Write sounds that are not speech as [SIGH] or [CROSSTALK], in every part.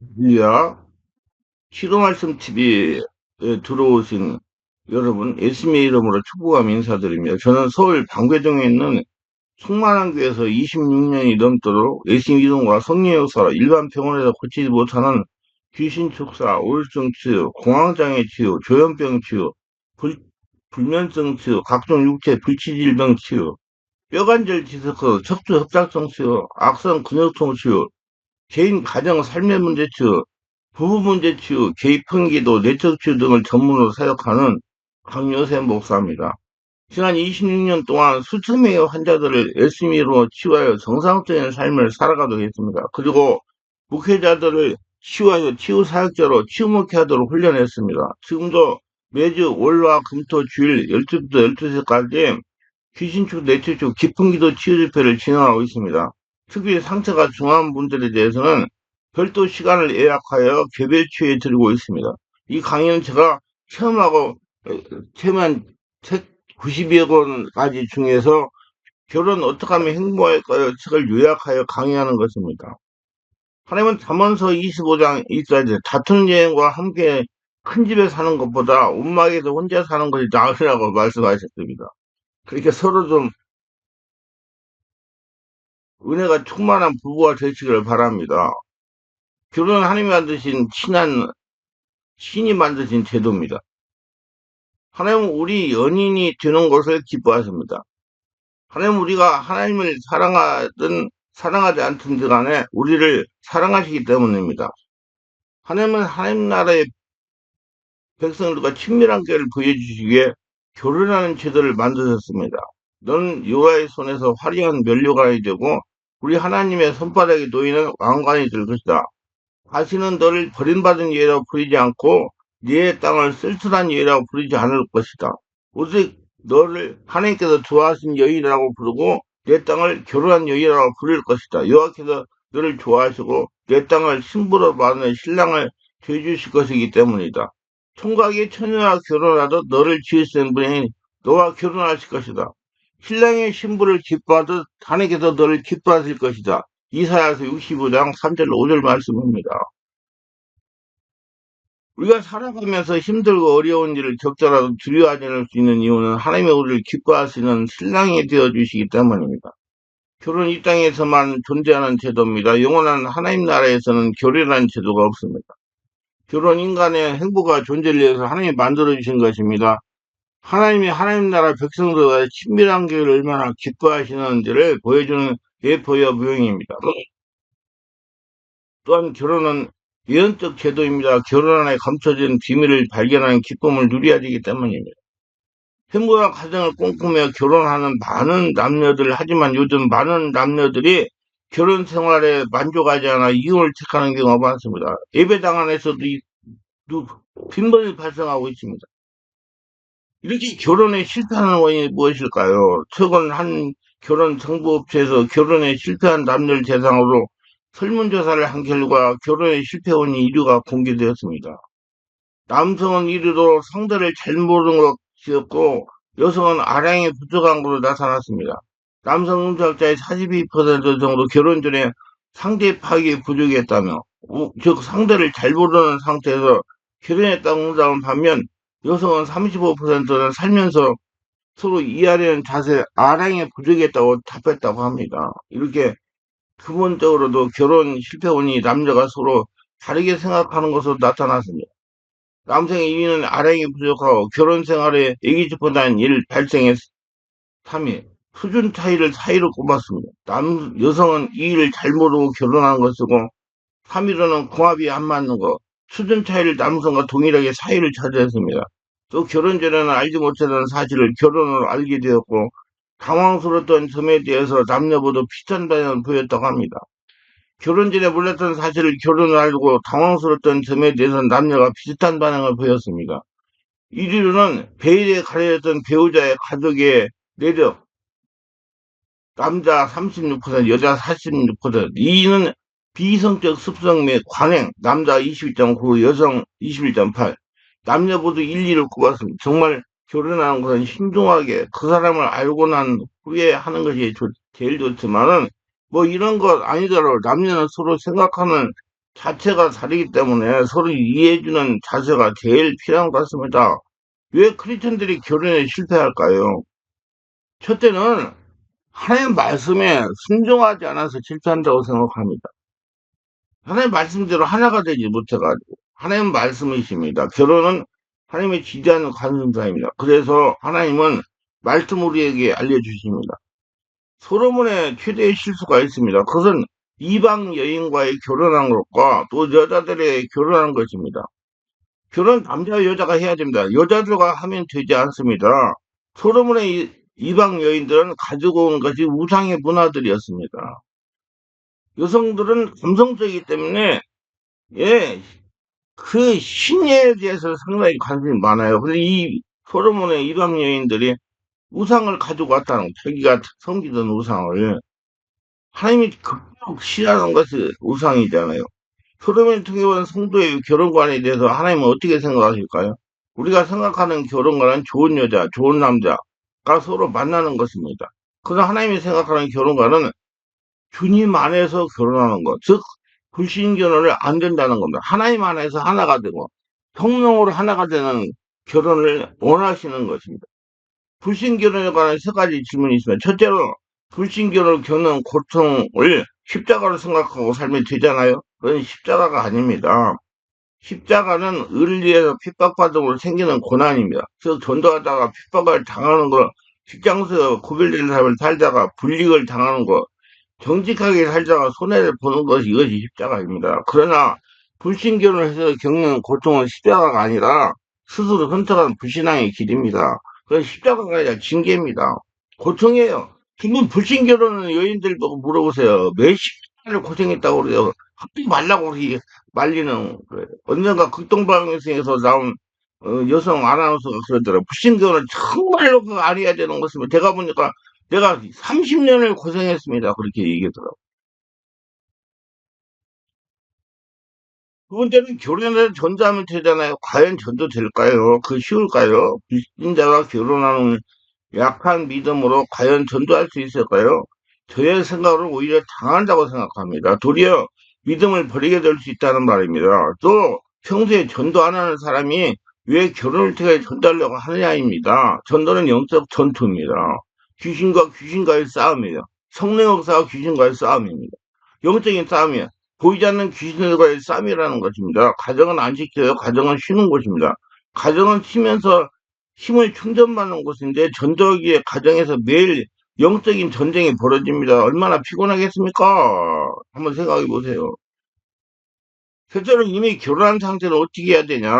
이야, 시도 말씀 TV에 들어오신 여러분, 예수님의 이름으로 축복함 인사드립니다. 저는 서울 방배동에 있는 충만한 교회에서 26년이 넘도록 예수님 이름과 성령 역사로 일반 병원에서 고치지 못하는 귀신 축사, 우울증 치유, 공황장애 치유, 조현병 치유, 불, 불면증 치유, 각종 육체 불치질병 치유, 뼈관절 디스크, 척추 협착성 치유, 악성 근육통 치유, 개인 가정 삶의 문제 치유, 부부 문제 치유, 개입형기도, 치유 등을 전문으로 사역하는 강요세 목사입니다. 지난 26년 동안 수천 명의 환자들을 열심히로 치유하여 정상적인 삶을 살아가도록 했습니다. 그리고 목회자들을 치유하여 치유 사역자로 치유 목회하도록 훈련했습니다. 지금도 매주 월화 금토 주일 12부터 12시까지 귀신축 내추축 깊은 기도 치유 집회를 진행하고 있습니다. 특히 상처가 중한 분들에 대해서는 별도 시간을 예약하여 개별 치유에 드리고 있습니다. 이 강의는 제가 체험하고 체험한 책 92여 권까지 중에서 결혼 어떻게 하면 행복할까요? 책을 요약하여 강의하는 것입니다. 하나님은 잠언서 25장 1절에 다투는 여행과 함께 큰 집에 사는 것보다 움막에서 혼자 사는 것이 나으라고 말씀하셨습니다. 그렇게 서로 좀 은혜가 충만한 부부가 되시기를 바랍니다. 결혼은 하나님이 만드신 친한 신이 만드신 제도입니다. 하나님은 우리 연인이 되는 것을 기뻐하십니다. 하나님은 우리가 하나님을 사랑하든 사랑하지 않든 간에 우리를 사랑하시기 때문입니다. 하나님은 하나님 나라의 백성들과 친밀한 교를 보여주시기에 결혼하는 제도를 만드셨습니다. 너는 여호와의 손에서 화려한 면류관이 되고 우리 하나님의 손바닥에 놓이는 왕관이 될 것이다. 다시는 너를 버림받은 예라고 부르지 않고 네 땅을 쓸쓸한 예라고 부르지 않을 것이다. 오직 너를 하나님께서 좋아하신 여인이라고 부르고 내 땅을 결혼한 여인이라고 부를 것이다. 여호와께서 너를 좋아하시고 내 땅을 신부로 받는 신랑을 죄주실 것이기 때문이다. 총각이 처녀와 결혼하도 너를 지으신 분이 너와 결혼하실 것이다. 신랑의 신부를 기뻐하듯 하나님께서 너를 기뻐하실 것이다. 이사야서 65장 3절 5절 말씀입니다. 우리가 살아가면서 힘들고 어려운 일을 겪더라도 두려워하지 않을 수 있는 이유는 하나님의 우리를 기뻐하시는 신랑이 되어주시기 때문입니다. 결혼 이 땅에서만 존재하는 제도입니다. 영원한 하나님 나라에서는 결혼이라는 제도가 없습니다. 결혼 인간의 행복과 존재를 위해서 하나님이 만들어주신 것입니다. 하나님이 하나님 나라 백성들과 친밀한 교회를 얼마나 기뻐하시는지를 보여주는 예포여 무용입니다. 또한 결혼은 예언적 제도입니다. 결혼 안에 감춰진 비밀을 발견하는 기쁨을 누려야 되기 때문입니다. 행복한 가정을 꿈꾸며 결혼하는 많은 남녀들 하지만 요즘 많은 남녀들이 결혼 생활에 만족하지 않아 이혼을 택하는 경우가 많습니다. 예배당 안에서도 빈번히 발생하고 있습니다. 이렇게 결혼에 실패하는 원인이 무엇일까요? 최근 한 결혼 정보업체에서 결혼에 실패한 남녀를 대상으로 설문조사를 한 결과 결혼에 실패 원인 1위가 공개되었습니다. 남성은 1위로 상대를 잘 모르는 것이었고 여성은 아량이 부족한 것으로 나타났습니다. 남성 응답자의 42% 정도 결혼 전에 상대 파악이 부족했다며 즉 상대를 잘 모르는 상태에서 결혼했다고 응답한 반면 여성은 35%는 살면서 서로 이해하려는 자세 아량이 부족했다고 답했다고 합니다. 이렇게 근본적으로도 결혼 실패원이 남녀가 서로 다르게 생각하는 것으로 나타났습니다. 남성의 2위는 아량이 부족하고 결혼 생활에 애기집보다는 일 발생의 3위 수준 차이를 사이로 꼽았습니다. 남 여성은 이 일을 잘 모르고 결혼한 것이고 3위로는 궁합이 안 맞는 것 수준 차이를 남성과 동일하게 사이를 차지했습니다. 또 결혼 전에는 알지 못하던 사실을 결혼으로 알게 되었고 당황스러웠던 점에 대해서 남녀보다 비슷한 반응을 보였다고 합니다. 결혼 전에 몰랐던 사실을 결혼을 알고 당황스러웠던 점에 대해서 남녀가 비슷한 반응을 보였습니다. 1위로는 베일에 가려졌던 배우자의 가족의 내력, 남자 36%, 여자 46%, 2위는 비성적 습성 및 관행, 남자 22.9, 여성 21.8, 남녀 모두 1, 2를 꼽았습니다. 정말 결혼하는 것은 신중하게 그 사람을 알고 난 후에 하는 것이 좋- 제일 좋지만은 뭐 이런 것 아니더라도 남녀는 서로 생각하는 자체가 다르기 때문에 서로 이해해주는 자세가 제일 필요한 것 같습니다. 왜 크리스천들이 결혼에 실패할까요? 첫째는 하나님 말씀에 순종하지 않아서 실패한다고 생각합니다. 하나님 말씀대로 하나가 되지 못해가지고 하나님 말씀이십니다. 결혼은 하나님의 지지하는 관심사입니다. 그래서 하나님은 말씀 우리에게 알려주십니다. 소로몬의 최대의 실수가 있습니다. 그것은 이방 여인과의 결혼한 것과 또 여자들의 결혼한 것입니다. 결혼 남자 여자가 해야 됩니다. 여자들과 하면 되지 않습니다. 소로몬의 이방 여인들은 가지고 온 것이 우상의 문화들이었습니다. 여성들은 감성적이기 때문에 예, 그 신예에 대해서 상당히 관심이 많아요. 근데 이 소로몬의 이방 여인들이 우상을 가지고 왔다는 거, 자기가 섬기던 우상을 하나님이 극력 싫어하는 것이 우상이잖아요. 소로몬이 통해 온 성도의 결혼관에 대해서 하나님은 어떻게 생각하실까요? 우리가 생각하는 결혼관은 좋은 여자, 좋은 남자가 서로 만나는 것입니다. 그러나 하나님이 생각하는 결혼관은 주님 안에서 결혼하는 것, 즉 불신 결혼을 안 된다는 겁니다. 하나님 안에서 하나가 되고 성령으로 하나가 되는 결혼을 원하시는 것입니다. 불신 결혼에 관한 세 가지 질문이 있습니다. 첫째로 불신 결혼을 겪는 고통을 십자가로 생각하고 살면 되잖아요. 그건 십자가가 아닙니다. 십자가는 의를 위해서 핍박받음으로 생기는 고난입니다. 그래서 전도하다가 핍박을 당하는 거, 직장에서 구별된 삶을 살다가 불이익을 당하는 거, 정직하게 살다가 손해를 보는 것이 이것이 십자가입니다. 그러나 불신결혼을 해서 겪는 고통은 십자가가 아니라 스스로 선택한 불신앙의 길입니다. 그건 십자가가 아니라 징계입니다. 고통이에요. 지금 불신결혼은 여인들 보고 물어보세요. 몇십 년을 고생했다고 그래요. 하지 말라고 말리는 거예요. 언젠가 극동방송에서 나온 어, 여성 아나운서가 그러더라고요. 불신결혼은 정말로 안 해야 되는 것입니다. 제가 보니까 내가 30년을 고생했습니다. 그렇게 얘기하더라고요. 두 번째는 결혼해서 전도하면 되잖아요. 과연 전도 될까요? 그 쉬울까요? 불신자와 결혼하는 약한 믿음으로 과연 전도할 수 있을까요? 저의 생각으로 오히려 당한다고 생각합니다. 도리어 믿음을 버리게 될 수 있다는 말입니다. 또 평소에 전도 안 하는 사람이 왜 결혼을 통해 전도하려고 하느냐입니다. 전도는 영적 전투입니다. 귀신과 귀신과의 싸움이에요. 성령 역사와 귀신과의 싸움입니다. 영적인 싸움이에요. 보이지 않는 귀신들과의 싸움이라는 것입니다. 가정은 안 지켜요. 가정은 쉬는 곳입니다. 가정은 쉬면서 힘을 충전받는 곳인데 전도기의 가정에서 매일 영적인 전쟁이 벌어집니다. 얼마나 피곤하겠습니까? 한번 생각해 보세요. 실제로 이미 결혼한 상태로 어떻게 해야 되냐?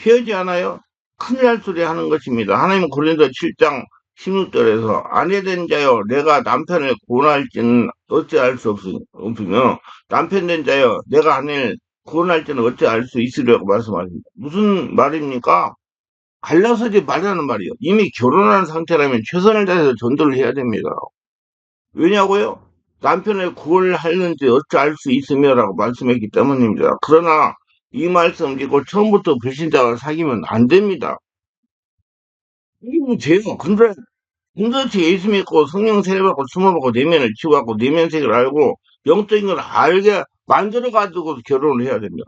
헤어지 않아요? 큰일 날 소리 하는 것입니다. 하나님은 고린도 7장 16절에서 아내된 자여 내가 남편을 고난할지는 어찌할 수 없으며 남편 된 자여 내가 아내를 고난할지는 어찌할 수 있으려고 말씀하십니다. 무슨 말입니까? 갈라서지 말라는 말이요. 이미 결혼한 상태라면 최선을 다해서 전도를 해야 됩니다. 왜냐고요? 남편을 구원하는지 어찌할 수 있으며라고 말씀했기 때문입니다. 그러나 이 말씀 듣고 처음부터 불신자가 사귀면 안 됩니다. 이거 돼요. 근데 공동체 예수 믿고 성령 세례받고 숨어받고 내면을 치유하고 내면색을 알고 영적인 걸 알게 만들어가지고 결혼을 해야 됩니다.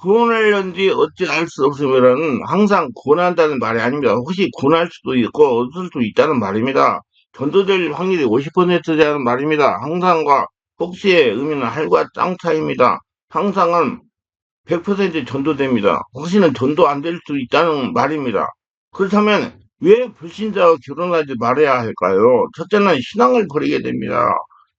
구원하려는지 어찌 알 수 없으면은 항상 구원한다는 말이 아닙니다. 혹시 구원할 수도 있고 얻을 수도 있다는 말입니다. 전도될 확률이 50%라는 말입니다. 항상과 혹시의 의미는 할과 땅 차이입니다. 항상은 100% 전도됩니다. 혹시는 전도 안 될수 있다는 말입니다. 그렇다면 왜 불신자와 결혼하지 말아야 할까요? 첫째는 신앙을 버리게 됩니다.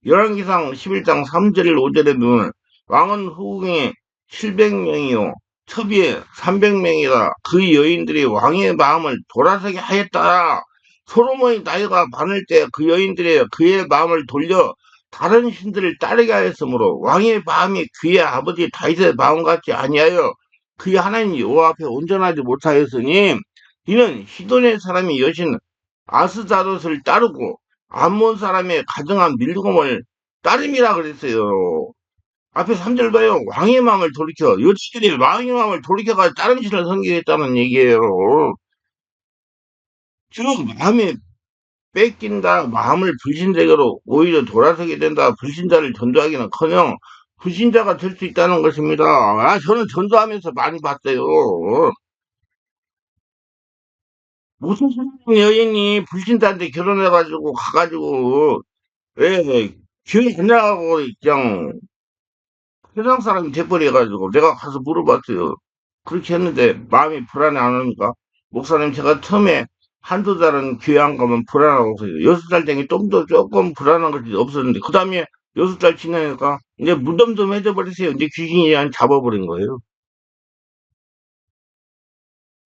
열왕기상 11장 3절 5절에 보면 왕은 후궁이 700명이요 첩이 300명이라 그 여인들이 왕의 마음을 돌아서게 하였다. 소로몬이 나이가 많을 때 그 여인들이 그의 마음을 돌려 다른 신들을 따르게 하였으므로 왕의 마음이 그의 아버지 다윗의 마음 같지 아니하여 그의 하나님 여호와 앞에 온전하지 못하였으니 이는 시돈의 사람이 여신 아스다롯을 따르고 암몬 사람의 가정한 밀곰을 따름이라 그랬어요. 앞에 3절 봐요. 왕의 마음을 돌이켜. 여치들이 왕의 마음을 돌이켜가 다른 신을 섬기겠다는 얘기예요. 지금 마음이 뺏긴다, 마음을 불신자로 오히려 돌아서게 된다, 불신자를 전도하기는 커녕 불신자가 될 수 있다는 것입니다. 아, 저는 전도하면서 많이 봤어요. 어? 무슨 여인이 불신자한테 결혼해가지고 가가지고 왜 교회 안 나가고 그냥 세상 사람이 돼버려가지고 내가 가서 물어봤어요. 그렇게 했는데 마음이 불안해 안 합니까? 목사님 제가 처음에 한두 달은 교회 안 가면 불안하고 그래요. 여섯 달 되니 좀 더 조금 불안한 것이 없었는데 그 다음에 여섯 달 지나니까 이제 무덤덤해져 버리세요. 이제 귀신이 한 잡아버린 거예요.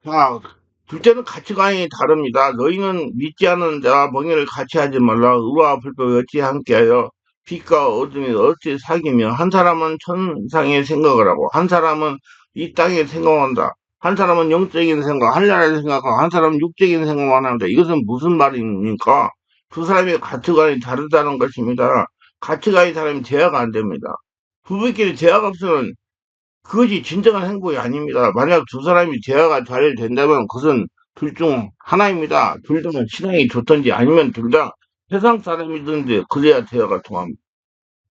자, 둘째는 가치관이 다릅니다. 너희는 믿지 않는 자와 멍에를 같이 하지 말라. 의와 불법이 어찌 함께하여 빛과 어둠이 어찌 사귀며 한 사람은 천상의 생각을 하고 한 사람은 이 땅의 생각한다. 한 사람은 영적인 생각, 하늘나라의 생각하고 한 사람은 육적인 생각만 합니다. 이것은 무슨 말입니까? 두 사람의 가치관이 다르다는 것입니다. 가치관이 다르면 대화가 안 됩니다. 부부끼리 대화가 없으면 그것이 진정한 행복이 아닙니다. 만약 두 사람이 대화가 잘 된다면 그것은 둘 중 하나입니다. 둘 다 신앙이 좋든지 아니면 둘 다 세상 사람이든지 그래야 대화가 통합니다.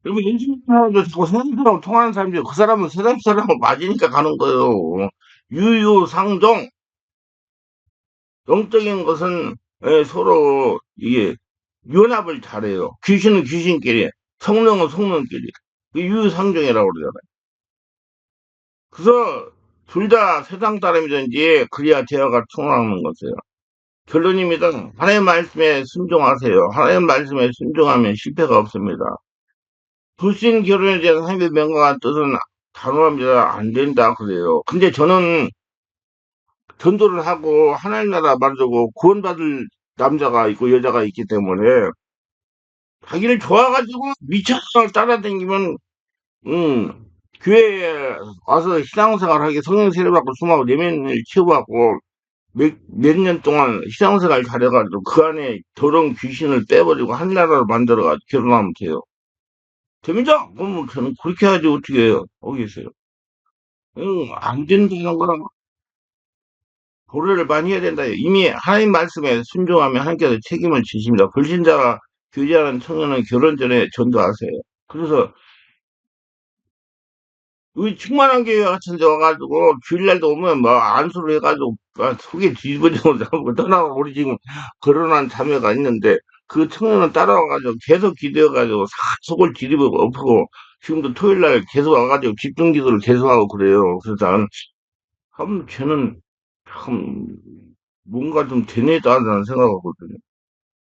그리고 인생 사람도 자꾸 세상 사람 통하는 사람이 그 사람은 세상 사람을 맞으니까 가는 거예요. 유유상종 영적인 것은 예, 서로 이게 연합을 잘해요. 귀신은 귀신끼리, 성령은 성령끼리. 그 유유상종이라고 그러잖아요. 그래서 둘 다 세상 사람이든지 그래야 대화가 통하는 것이에요. 결론입니다. 하나님의 말씀에 순종하세요. 하나님의 말씀에 순종하면 실패가 없습니다. 불신 결혼에 대한 하나님의 명확한 뜻은 단호합니다. 안 된다 그래요. 근데 저는 전도를 하고 하나님 나라 만들고 구원받을 남자가 있고 여자가 있기 때문에 자기를 좋아가지고 미쳐서 따라다니면 음, 교회에 와서 신앙생활 하게 성령 세례받고 수마고 내면을 치유받고 몇, 몇년 동안 신앙생활 잘해가지고 그 안에 더러운 귀신을 빼버리고 한 나라를 만들어가지고 결혼하면 돼요. 됩니다. 그럼 저는 그렇게 하지 어떻게 해요? 있어요. 응, 안 된다는 거랑 고려를 많이 해야 된다. 이미 하나님 말씀에 순종하면 하나님께서 책임을 지십니다. 불신자가 교제하는 청년은 결혼 전에 전도하세요. 그래서 여기 충만한 교회 같은 데 와가지고 주일날도 오면 뭐 안수를 해가지고 아, 속에 뒤집어지고 떠나고 우리 지금 결혼한 자매가 있는데 그 청년은 따라와가지고 계속 기도해가지고 싹 속을 뒤집어 엎고 지금도 토요일날 계속 와가지고 집중 기도를 계속하고 그래요. 그래서 나는 참 쟤는 참 뭔가 좀 되뇌다라는 생각하거든요.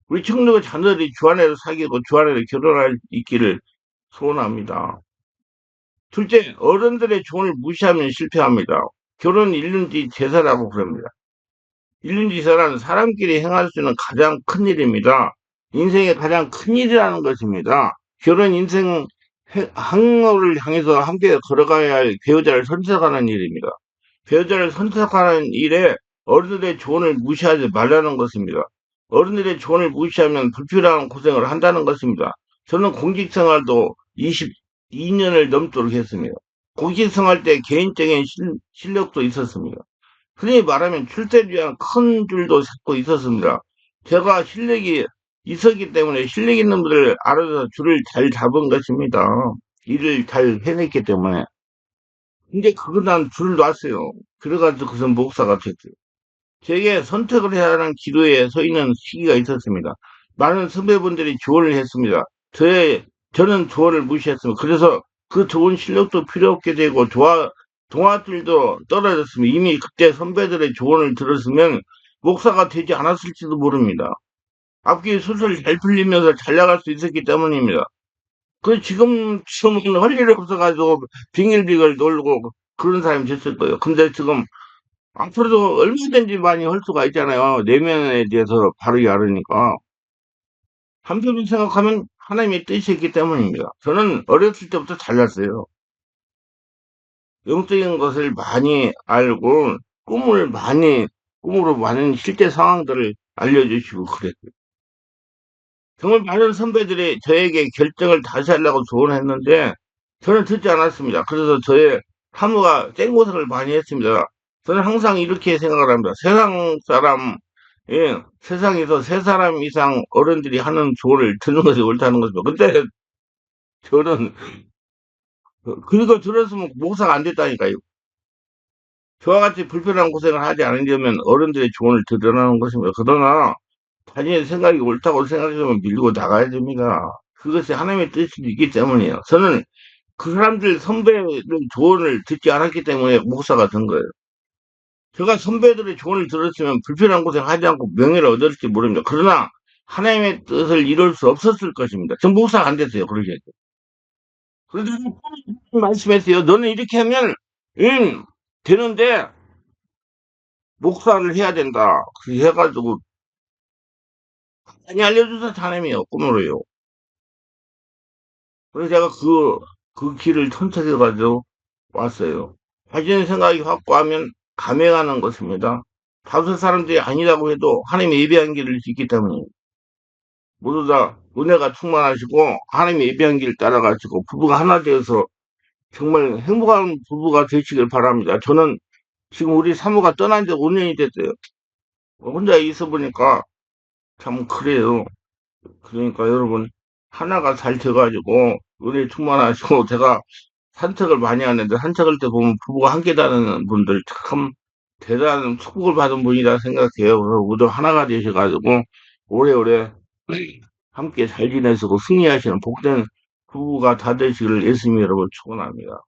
우리 청년의 자녀들이 주 안에서 사귀고 주 안에서 결혼할 있기를 소원합니다. 둘째, 어른들의 조언을 무시하면 실패합니다. 결혼 1년 뒤 제사라고 부릅니다. 1년 제사라는 사람끼리 행할 수 있는 가장 큰 일입니다. 인생의 가장 큰 일이라는 것입니다. 결혼 인생 항로를 향해서 함께 걸어가야 할 배우자를 선택하는 일입니다. 배우자를 선택하는 일에 어른들의 조언을 무시하지 말라는 것입니다. 어른들의 조언을 무시하면 불필요한 고생을 한다는 것입니다. 저는 공직 생활도 22년을 넘도록 했습니다. 공직 생활 때 개인적인 실, 력도 있었습니다. 흔히 말하면 출세를 위한 큰 줄도 찾고 있었습니다. 제가 실력이 있었기 때문에 실력 있는 분들을 알아서 줄을 잘 잡은 것입니다. 일을 잘 해냈기 때문에. 근데 그거 난 줄을 놨어요. 그래가지고 그선 목사가 됐어요. 제게 선택을 해야 하는 기도에 서 있는 시기가 있었습니다. 많은 선배분들이 조언을 했습니다. 저의, 저는 조언을 무시했습니다. 그래서 그 좋은 실력도 필요 없게 되고, 도와, 동화들도 떨어졌습니다. 이미 그때 선배들의 조언을 들었으면 목사가 되지 않았을지도 모릅니다. 앞뒤 수술 잘 풀리면서 잘 나갈 수 있었기 때문입니다. 그 지금 지금은 할 일이 없어가지고 빙글빙글 놀고 그런 사람이 됐을 거예요. 근데 지금 앞으로도 얼마든지 많이 할 수가 있잖아요. 내면에 대해서 바르게 알으니까. 한편으로 생각하면 하나님의 뜻이 있기 때문입니다. 저는 어렸을 때부터 잘났어요. 영적인 것을 많이 알고 꿈을 많이 꿈으로 많은 실제 상황들을 알려주시고 그랬어요. 정말 많은 선배들이 저에게 결정을 다시 하려고 조언했는데 저는 듣지 않았습니다. 그래서 저의 사무가 땡고생을 많이 했습니다. 저는 항상 이렇게 생각을 합니다. 세상 사람, 예, 세상에서 세 사람 이상 어른들이 하는 조언을 듣는 것이 옳다는 거죠. 근데 저는 그- 그거 들었으면 목사가 안 됐다니까요. 저와 같이 불편한 고생을 하지 않으려면 어른들의 조언을 들으라는 것입니다. 그러나 자신의 생각이 옳다고 생각하면 밀고 나가야 됩니다. 그것이 하나님의 뜻이 있기 때문이에요. 저는 그 사람들 선배의 조언을 듣지 않았기 때문에 목사가 된 거예요. 제가 선배들의 조언을 들었으면 불편한 고생 하지 않고 명예를 얻을지 모릅니다. 그러나 하나님의 뜻을 이룰 수 없었을 것입니다. 전 목사가 안 됐어요. 그러게. 그래서 말씀했어요. 너는 이렇게 하면 응 되는데 목사를 해야 된다. 그렇게 해가지고 많이 알려줘서 하나님이요 꿈으로요. 그래서 제가 그, 그 길을 선택해가지고 왔어요. 자신의 생각이 확고하면 감행하는 것입니다. 다섯 사람들이 아니라고 해도 하나님의 예배한 길을 있기 때문에 모두 다 은혜가 충만하시고 하나님의 예배한 길을 따라가시고 부부가 하나 되어서 정말 행복한 부부가 되시길 바랍니다. 저는 지금 우리 사모가 떠난 지 5년이 됐어요. 혼자 있어 보니까 참 그래요. 그러니까 여러분 하나가 잘 돼가지고 은혜 충만하시고 제가 산책을 많이 하는데 산책할 때 보면 부부가 함께 다니는 분들 참 대단한 축복을 받은 분이라 생각해요. 그래서 모두 하나가 되셔가지고 오래오래 [CLEARS THROAT] 함께 잘 지내시고 승리하시는 복된 부부가 다 되시기를 예수님 여러분 축원합니다.